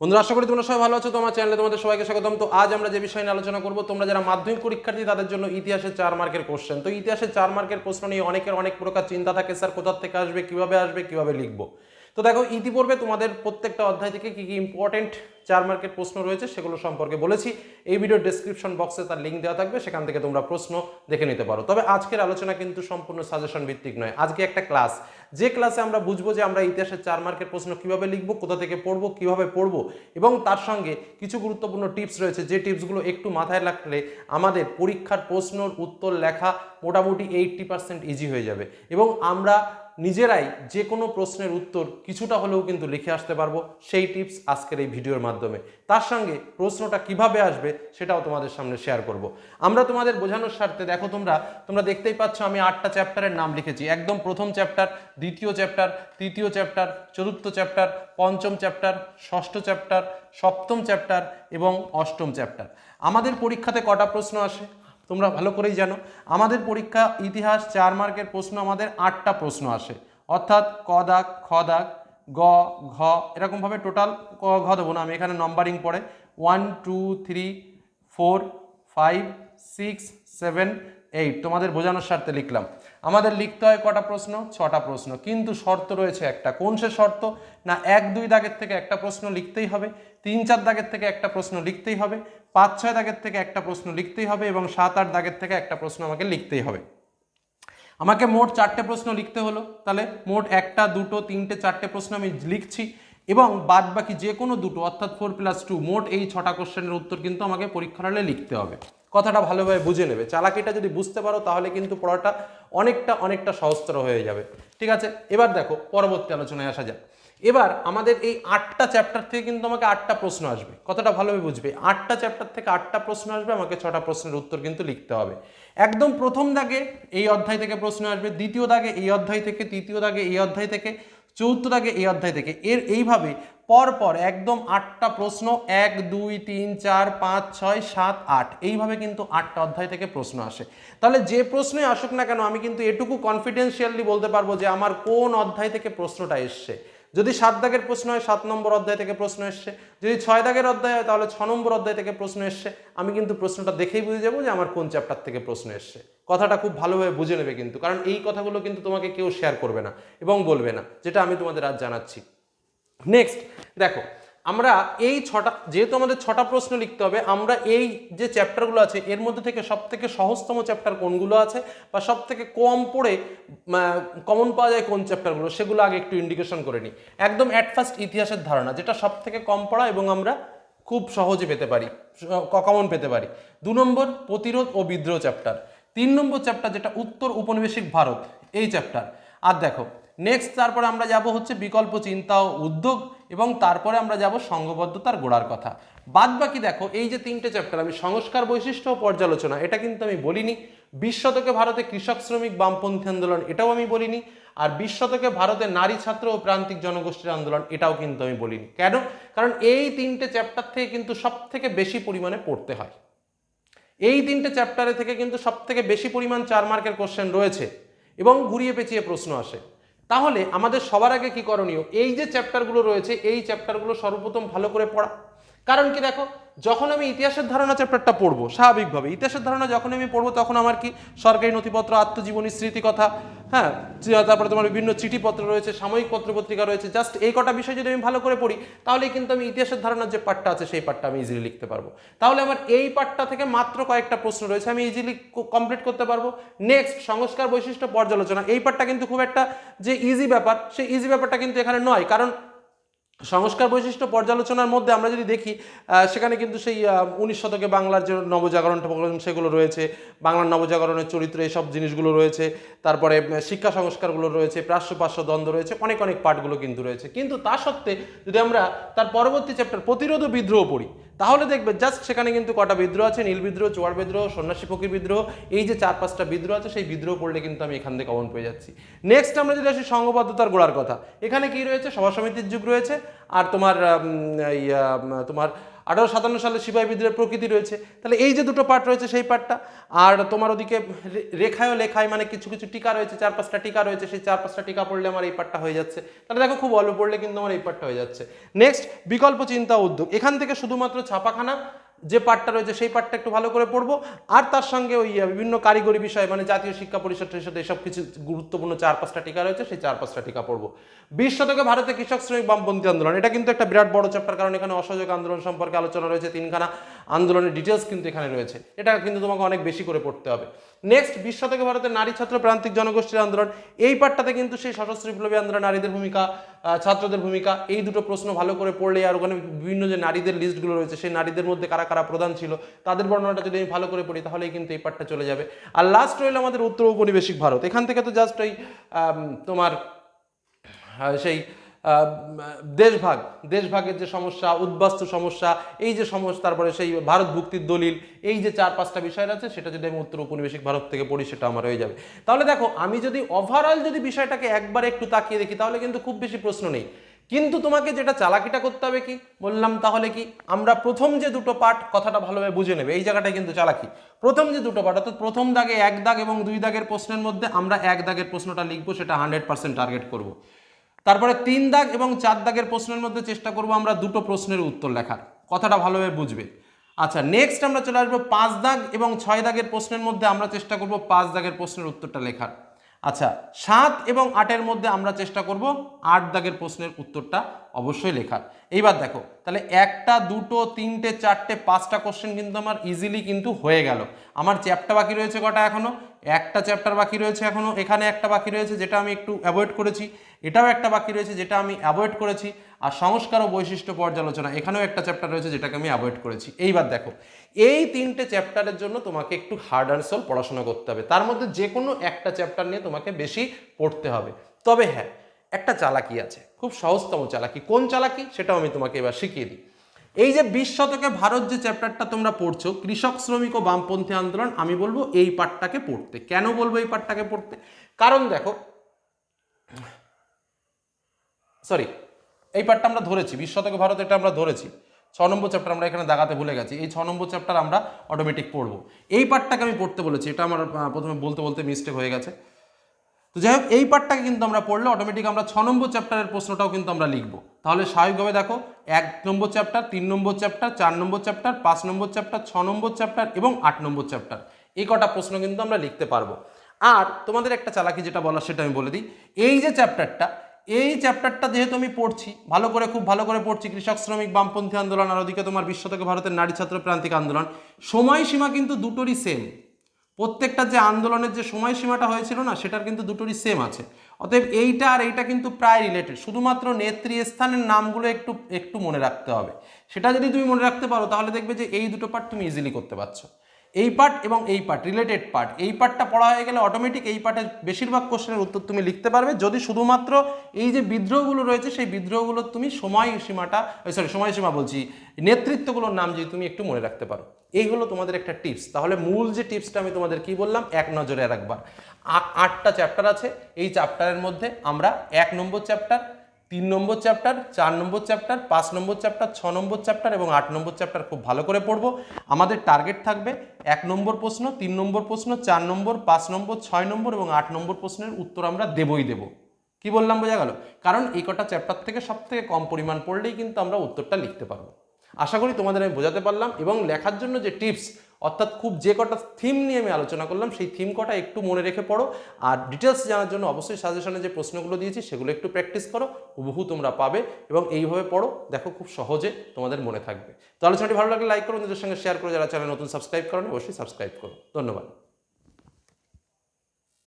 বন্ধুরা, আশা করি তোমরা সবাই ভালো আছো তোমার চ্যানেলে তোমাদের সবাইকে স্বাগতম। তো আজ আমরা যে বিষয় নিয়ে আলোচনা করব, তোমরা যারা মাধ্যমিক পরীক্ষার্থী, তাদের জন্য ইতিহাসের চার মার্কের কোশ্চেন তো ইতিহাসের চার মার্কের প্রশ্ন নিয়ে অনেকের অনেক প্রকার চিন্তা থাকে, স্যার কোথার থেকে আসবে, কীভাবে আসবে, কীভাবে লিখব। তো দেখো, ইতিপূর্বে তোমাদের প্রত্যেকটা অধ্যায় থেকে কি কি ইম্পর্টেন্ট চার মার্কের প্রশ্ন রয়েছে সেগুলো সম্পর্কে বলেছি। এই ভিডিওর ডেসক্রিপশন বক্সে তার লিঙ্ক দেওয়া থাকবে, সেখান থেকে তোমরা প্রশ্ন দেখে নিতে পারো। তবে আজকের আলোচনা কিন্তু সম্পূর্ণ সাজেশন ভিত্তিক নয়। আজকে একটা ক্লাস যে ক্লাসে আমরা বুঝব যে আমরা ইতিহাসের চার মার্কের প্রশ্ন কীভাবে লিখব, কোথা থেকে পড়ব, কীভাবে পড়ব, এবং তার সঙ্গে কিছু গুরুত্বপূর্ণ টিপস রয়েছে। যে টিপসগুলো একটু মাথায় রাখলে আমাদের পরীক্ষার প্রশ্নর উত্তর লেখা মোটামুটি এইট্টি পার্সেন্ট ইজি হয়ে যাবে। এবং আমরা নিজেরাই যে কোনো প্রশ্নের উত্তর কিছুটা হলেও কিন্তু লিখে আসতে পারব সেই টিপস আজকের এই ভিডিওর মাধ্যমে। তার সঙ্গে প্রশ্নটা কীভাবে আসবে সেটাও তোমাদের সামনে শেয়ার করব। আমরা তোমাদের বোঝানোর স্বার্থে দেখো তোমরা তোমরা দেখতেই পাচ্ছ আমি আটটা চ্যাপ্টারের নাম লিখেছি। একদম প্রথম চ্যাপ্টার দ্বিতীয় চ্যাপ্টার তৃতীয় চ্যাপ্টার চতুর্থ চ্যাপ্টার পঞ্চম চ্যাপ্টার ষষ্ঠ চ্যাপ্টার সপ্তম চ্যাপ্টার এবং অষ্টম চ্যাপ্টার আমাদের পরীক্ষাতে কটা প্রশ্ন আসে? তোমরা ভালো করেই জানো। আমাদের পরীক্ষা ইতিহাস চার মার্কের প্রশ্ন, আমাদের আটটা প্রশ্ন আসে। অর্থাৎ ক দাগ, খ দাগ, গ, ঘ, এরকমভাবে টোটাল ক, ঘ দেবো না, আমি এখানে নম্বরিং পড়ে। One two three four five six seven eight তোমাদের বোঝানোর স্বার্থে লিখলাম। আমাদের লিখতে হয় কটা প্রশ্ন? ছটা প্রশ্ন। কিন্তু শর্ত রয়েছে একটা। কোন সে শর্ত? না, এক, দুই দাগের থেকে একটা প্রশ্ন লিখতেই হবে, তিন, চার দাগের থেকে একটা প্রশ্ন লিখতেই হবে, পাঁচ, ছয় দাগের থেকে একটা প্রশ্ন লিখতেই হবে এবং সাত, আট দাগের থেকে একটা প্রশ্ন আমাকে লিখতেই হবে। আমাকে মোট চারটে প্রশ্ন লিখতে হলো। তাহলে মোট একটা, দুটো, তিনটে, চারটে প্রশ্ন আমি লিখছি এবং বাদ বাকি যে কোনো দুটো, অর্থাৎ ফোর প্লাস টু মোট এই ছটা কোশ্চেনের উত্তর কিন্তু আমাকে পরীক্ষার হলে লিখতে হবে। কথাটা ভালোভাবে বুঝে নেবে। চালাকিটা যদি বুঝতে পারো, তাহলে কিন্তু পড়াটা অনেকটা অনেকটা সহজতর হয়ে যাবে। ঠিক আছে? এবার দেখো, পরবর্তী আলোচনায় আসা যাক। এবার আমাদের এই আটটা চ্যাপ্টার থেকে কিন্তু আমাকে আটটা প্রশ্ন আসবে। কতটা ভালোভাবে বুঝবে। আটটা চ্যাপ্টার থেকে আটটা প্রশ্ন আসবে, আমাকে ছটা প্রশ্নের উত্তর কিন্তু লিখতে হবে। একদম প্রথম দাগে এই অধ্যায় থেকে প্রশ্ন আসবে, দ্বিতীয় দাগে এই অধ্যায় থেকে, তৃতীয় দাগে এই অধ্যায় থেকে চতুর্থ দাগে এই অধ্যায় থেকে। এর এইভাবে পরপর একদম আটটা প্রশ্ন, এক, দুই, তিন, চার, পাঁচ, ছয়, সাত, আট, এইভাবে কিন্তু আটটা অধ্যায় থেকে প্রশ্ন আসে। তাহলে যে প্রশ্নই আসুক না কেন, আমি কিন্তু এটুকু কনফিডেন্সিয়ালি বলতে পারব যে আমার কোন অধ্যায় থেকে প্রশ্নটা এসছে। যদি সাত দাগের প্রশ্ন হয়, সাত নম্বর অধ্যায় থেকে প্রশ্ন এসছে। যদি ছয় দাগের অধ্যায় হয়, তাহলে ছ নম্বর অধ্যায় থেকে প্রশ্ন এসছে। আমি কিন্তু প্রশ্নটা দেখেই বুঝে যাব যে আমার কোন চ্যাপ্টার থেকে প্রশ্ন এসছে। কথাটা খুব ভালোভাবে বুঝে নেবে কিন্তু, কারণ এই কথাগুলো কিন্তু তোমাকে কেউ শেয়ার করবে না এবং বলবে না, যেটা আমি তোমাদের আজ জানাচ্ছি। নেক্সট দেখো আমরা এই ছটা, যেহেতু আমাদের ছটা প্রশ্ন লিখতে হবে, আমরা এই যে চ্যাপ্টারগুলো আছে, এর মধ্যে থেকে সব থেকে সহজতম চ্যাপ্টার কোনগুলো আছে বা সব থেকে কম পড়ে কমন পাওয়া যায় কোন চ্যাপ্টারগুলো সেগুলো আগে একটু ইন্ডিকেশন করে নিই। একদম অ্যাট ফার্স্ট ইতিহাসের ধারণা, যেটা সব থেকে কম পড়া এবং আমরা খুব সহজে পেতে পারি কমন পেতে পারি। দু নম্বর, প্রতিরোধ ও বিদ্রোহ চ্যাপ্টার তিন নম্বর চ্যাপ্টার যেটা উত্তর উপনিবেশিক ভারত, এই চ্যাপ্টার আর দেখো নেক্সট তারপরে আমরা যাব হচ্ছে বিকল্প চিন্তা ও উদ্যোগ এবং তারপরে আমরা যাব সংঘবদ্ধতার গোড়ার কথা। বাদ বাকি দেখো, এই যে তিনটে চ্যাপ্টার আমি সংস্কার বৈশিষ্ট্য ও পর্যালোচনা, এটা কিন্তু আমি বলিনি। বিশ শতকে ভারতে কৃষক শ্রমিক বামপন্থী আন্দোলন, এটাও আমি বলিনি। আর বিশ শতকে ভারতে নারী ছাত্র ও প্রান্তিক জনগোষ্ঠীর আন্দোলন, এটাও কিন্তু আমি বলিনি। কেন? কারণ এই তিনটে চ্যাপ্টার থেকে কিন্তু সব থেকে বেশি পরিমাণে পড়তে হয়। এই তিনটে চ্যাপ্টারে থেকে কিন্তু সব থেকে বেশি পরিমাণ চার মার্কের কোশ্চেন রয়েছে এবং ঘুরিয়ে পেঁচিয়ে প্রশ্ন আসে। তাহলে আমাদের সবার আগে কি করণীয়? এই যে চ্যাপ্টারগুলো রয়েছে, এই চ্যাপ্টারগুলো সর্বপ্রথম ভালো করে পড়া। কারণ কি দেখো, যখন আমি ইতিহাসের ধারণা চ্যাপ্টারটা পড়ব, স্বাভাবিকভাবে, ইতিহাসের ধারণা যখন আমি পড়ব, তখন আমার কি সরকারি নথিপত্র, আত্মজীবনী, স্মৃতিকথা হ্যাঁ তারপরে তোমার বিভিন্ন চিঠিপত্র রয়েছে, সাময়িক পত্র পত্রিকা রয়েছে জাস্ট এই কটা বিষয় যদি আমি ভালো করে পড়ি তাহলে কিন্তু আমি ইতিহাসের ধারণার যে পাঠটা আছে, সেই পাঠটা আমি ইজিলি লিখতে পারব। তাহলে আমার এই পাঠটা থেকে মাত্র কয়েকটা প্রশ্ন রয়েছে, আমি ইজিলি কমপ্লিট করতে পারব। নেক্সট সংস্কার বৈশিষ্ট্য পর্যালোচনা, এই পাঠটা কিন্তু খুব একটা যে ইজি ব্যাপার, সেই ইজি ব্যাপারটা কিন্তু এখানে নয়, কারণ সংস্কার বৈশিষ্ট্য পর্যালোচনার মধ্যে আমরা যদি দেখি সেখানে কিন্তু সেই উনিশ শতকে বাংলার যে নবজাগরণ সেগুলো রয়েছে, বাংলার নবজাগরণের চরিত্র এসব জিনিসগুলো রয়েছে, তারপরে শিক্ষা সংস্কারগুলো রয়েছে প্রাশ্য পার্শ্ব দ্বন্দ্ব রয়েছে, অনেক অনেক পার্টগুলো কিন্তু রয়েছে। কিন্তু তা সত্ত্বে যদি আমরা তার পরবর্তী চ্যাপ্টার প্রতিরোধ বিদ্রোহ পড়ি তাহলে দেখবে জাস্ট সেখানে কিন্তু কটা বিদ্রোহ আছে, নীল বিদ্রোহ, চোয়ার বিদ্রোহ, সন্ন্যাসী ফকির বিদ্রোহ, এই যে চার পাঁচটা বিদ্রোহ আছে, সেই বিদ্রোহ পড়লে কিন্তু আমি এখান থেকে কমন পেয়ে যাচ্ছি। নেক্সট আমরা যদি আসি সংঘবদ্ধতার গোড়ার কথা, এখানে কি রয়েছে? সভা সমিতির যুগ রয়েছে, আর তোমার তোমার আঠারো সাতান্ন সালে সিপাহী বিদ্রোহের প্রকৃতি রয়েছে। তাহলে এই যে দুটো পার্ট রয়েছে সেই পার্টটা আর তোমার ওদিকে রেখায়ও লেখায় মানে কিছু কিছু টিকা রয়েছে, চার পাঁচটা টিকা রয়েছে, সেই চার পাঁচটা টিকা পড়লে আমার এই পার্টটা হয়ে যাচ্ছে। তাহলে দেখো খুব অল্প পড়লে কিন্তু আমার এই পার্টটা হয়ে যাচ্ছে। নেক্সট বিকল্প চিন্তা উদ্যোগ। এখান থেকে শুধুমাত্র ছাপাখানা যে পার্টটা রয়েছে সেই পার্টটা একটু ভালো করে পড়ব। আর তার সঙ্গে ওই বিভিন্ন কারিগরি বিষয় মানে জাতীয় শিক্ষা পরিষদ টরিষদ, এসব কিছু গুরুত্বপূর্ণ চার পাঁচটা টিকা রয়েছে, সেই চার পাঁচটা টিকা পড়ব। বিশ শতকে ভারতে কৃষক শ্রমিক বামপন্থী আন্দোলন, এটা কিন্তু একটা বিরাট বড় চ্যাপ্টার, কারণ এখানে অসহযোগ আন্দোলন সম্পর্কে আলোচনা রয়েছে তিনখানা। আন্দোলনের ডিটেলস কিন্তু এখানে রয়েছে। এটা কিন্তু তোমাকে অনেক বেশি করে পড়তে হবে। নেক্সট বিশ শতকে ভারতের নারী ছাত্র প্রান্তিক জনগোষ্ঠীর আন্দোলন। এই পার্টটাতে কিন্তু সেই সশস্ত্র বিপ্লবী আন্দোলন নারীদের ভূমিকা ছাত্রদের ভূমিকা, এই দুটো প্রশ্ন ভালো করে পড়লে আর ওখানে বিভিন্ন যে নারীদের লিস্টগুলো রয়েছে, সেই নারীদের মধ্যে কারা কারা প্রধান ছিল, তাদের বর্ণনাটা যদি আমি ভালো করে পড়ি, তাহলেই কিন্তু এই পার্টটা চলে যাবে। আর লাস্ট রইল আমাদের উত্তর উপনিবেশিক ভারত। এখান থেকে তো জাস্ট ওই তোমার সেই দেশভাগ, দেশভাগের যে সমস্যা, উদ্বাস্তু সমস্যা, এই যে সমস্যা, তারপরে সেই ভারত ভুক্তির দলিল, এই যে চার, পাঁচটা বিষয় আছে, সেটা যদি আমি উত্তর উপনিবেশিক ভারত থেকে পড়ি, সেটা আমার হয়ে যাবে। তাহলে দেখো, আমি যদি ওভারঅল যদি বিষয়টাকে একবার একটু তাকিয়ে দেখি, তাহলে কিন্তু খুব বেশি প্রশ্ন নেই। কিন্তু তোমাকে যেটা চালাকিটা করতে হবে কি? বললাম তাহলে কি, আমরা প্রথম যে দুটো পার্ট কথাটা ভালোভাবে বুঝে নেবে, এই জায়গাটায় কিন্তু চালাকি। প্রথম যে দুটো পার্ট অর্থাৎ প্রথম দাগে এক দাগ এবং দুই দাগের প্রশ্নের মধ্যে আমরা এক দাগের প্রশ্নটা লিখব, সেটা হান্ড্রেড পার্সেন্ট টার্গেট করব। তারপরে তিন দাগ এবং চার দাগের প্রশ্নের মধ্যে চেষ্টা করব আমরা দুটো প্রশ্নের উত্তর লেখার। কথাটা ভালোভাবে বুঝবে। আচ্ছা নেক্সট আমরা চলে আসব পাঁচ দাগ এবং ছয় দাগের প্রশ্নের মধ্যে আমরা চেষ্টা করব পাঁচ দাগের প্রশ্নের উত্তরটা লেখার। আচ্ছা সাত এবং আটের মধ্যে আমরা চেষ্টা করব আট দাগের প্রশ্নের উত্তরটা অবশ্যই লেখার। এইবার দেখো, তাহলে একটা, দুটো, তিনটে, চারটে, পাঁচটা কোশ্চেন কিন্তু আমার ইজিলি কিন্তু হয়ে গেল। আমার চ্যাপ্টার বাকি রয়েছে কটা এখনও? একটা চ্যাপ্টার বাকি রয়েছে এখনও, এখানে একটা বাকি রয়েছে যেটা আমি একটু অ্যাভয়েড করেছি, এটাও একটা বাকি রয়েছে যেটা আমি অ্যাভয়েড করেছি, আর সংস্কার ও বৈশিষ্ট্য পর্যালোচনা, এখানেও একটা চ্যাপ্টার রয়েছে যেটাকে আমি অ্যাভয়েড করেছি। এইবার দেখো, এই তিনটে চ্যাপ্টারের জন্য তোমাকে একটু হার্ড অ্যান্ড সোল পড়াশোনা করতে হবে। তার মধ্যে যে কোনো একটা চ্যাপ্টার নিয়ে তোমাকে বেশি পড়তে হবে। তবে হ্যাঁ একটা চালাকি আছে, খুব সহজতম চালাকি। কোন চালাকি? সেটাও আমি তোমাকে এবার শিখিয়ে দিই। এই যে বিশ শতকে ভারত যে চ্যাপ্টারটা তোমরা পড়ছো, কৃষক, শ্রমিক ও বামপন্থী আন্দোলন, আমি বলব এই পাঠটাকে পড়তে। কেন বলব এই পাঠটাকে পড়তে? কারণ দেখো সরি এই পার্টটা আমরা ধরেছি, বিশ শতকে ভারত এটা আমরা ধরেছি। ছ নম্বর চ্যাপ্টার আমরা এখানে দাগাতে ভুলে গেছি, এই ছ নম্বর চ্যাপ্টার আমরা অটোমেটিক পড়ব। এই পার্টটাকে আমি পড়তে বলেছি, এটা আমার প্রথমে বলতে বলতে মিস্টেক হয়ে গেছে। তো যাই হোক, এই পার্টটাকে কিন্তু আমরা পড়লে অটোমেটিক আমরা ছ নম্বর চ্যাপ্টারের প্রশ্নটাও কিন্তু আমরা লিখব। তাহলে স্বাভাবিকভাবে দেখো, এক নম্বর চ্যাপ্টার তিন নম্বর চ্যাপ্টার চার নম্বর চ্যাপ্টার পাঁচ নম্বর চ্যাপ্টার ছ নম্বর চ্যাপ্টার এবং আট নম্বর চ্যাপ্টার এই কটা প্রশ্ন কিন্তু আমরা লিখতে পারব। আর তোমাদের একটা চালাকি যেটা বলার সেটা আমি বলে দিই। এই যে চ্যাপ্টারটা এই চ্যাপ্টারটা যেহেতু আমি পড়ছি, ভালো করে, খুব ভালো করে পড়ছি, কৃষক শ্রমিক বামপন্থী আন্দোলন আর ওদিকে তোমার বিশ্ব থেকে ভারতের নারী ছাত্র প্রান্তিক আন্দোলন, সময়সীমা কিন্তু দুটোরই সেম প্রত্যেকটা যে আন্দোলনের যে সময়সীমাটা হয়েছিল না, সেটার কিন্তু দুটোরই সেম আছে। অতএব এইটা আর এইটা কিন্তু প্রায় রিলেটেড শুধুমাত্র নেত্রী স্থানের নামগুলো একটু একটু মনে রাখতে হবে। সেটা যদি তুমি মনে রাখতে পারো, তাহলে দেখবে যে এই দুটো পার্ট তুমি ইজিলি করতে পারছ। এই পার্ট এবং এই পার্ট রিলেটেড পার্ট এই পার্টটা পড়া হয়ে গেলে অটোমেটিক এই পার্টের বেশিরভাগ কোশ্চেনের উত্তর তুমি লিখতে পারবে। যদি শুধুমাত্র এই যে বিদ্রোহগুলো রয়েছে, সেই বিদ্রোহগুলোর তুমি সময়সীমাটা সরি সময়সীমা বলছি, নেতৃত্বগুলোর নাম যদি তুমি একটু মনে রাখতে পারো। এই হলো তোমাদের একটা টিপস তাহলে মূল যে টিপসটা আমি তোমাদের কি বললাম? এক নজরে আ- আটটা চ্যাপ্টার আছে। এই চ্যাপ্টারের মধ্যে আমরা এক নম্বর চ্যাপ্টার তিন নম্বর চ্যাপ্টার, চার নম্বর চ্যাপ্টার, পাঁচ নম্বর চ্যাপ্টার, ছ নম্বর চ্যাপ্টার এবং আট নম্বর চ্যাপ্টার খুব ভালো করে পড়ব। আমাদের টার্গেট থাকবে এক নম্বর প্রশ্ন, তিন নম্বর প্রশ্ন, চার নম্বর, পাঁচ নম্বর, ছয় নম্বর এবং আট নম্বর প্রশ্নের উত্তর আমরা দেবই দেব। কি বললাম বোঝা গেল? কারণ এই কটা চ্যাপ্টার থেকে সব থেকে কম পরিমাণ পড়লেই কিন্তু আমরা উত্তরটা লিখতে পারব। আশা করি তোমাদের আমি বোঝাতে পারলাম এবং লেখার জন্য যে টিপস অর্থাৎ খুব যে কটা থিম নিয়ে আমি আলোচনা করলাম, সেই থিম কটা একটু মনে রেখে পড়ো। আর ডিটেলস জানার জন্য অবশ্যই সাজেশনে যে প্রশ্নগুলো দিয়েছি, সেগুলো একটু প্র্যাকটিস করো, হুবহু তোমরা পাবে এবং এইভাবে পড়ো। দেখো খুব সহজে তোমাদের মনে থাকবে। তো আলোচনাটি ভালো লাগলে লাইক করো, নিজের সঙ্গে শেয়ার করো। যারা চ্যানেল নতুন সাবস্ক্রাইব করেন, অবশ্যই সাবস্ক্রাইব করো। ধন্যবাদ।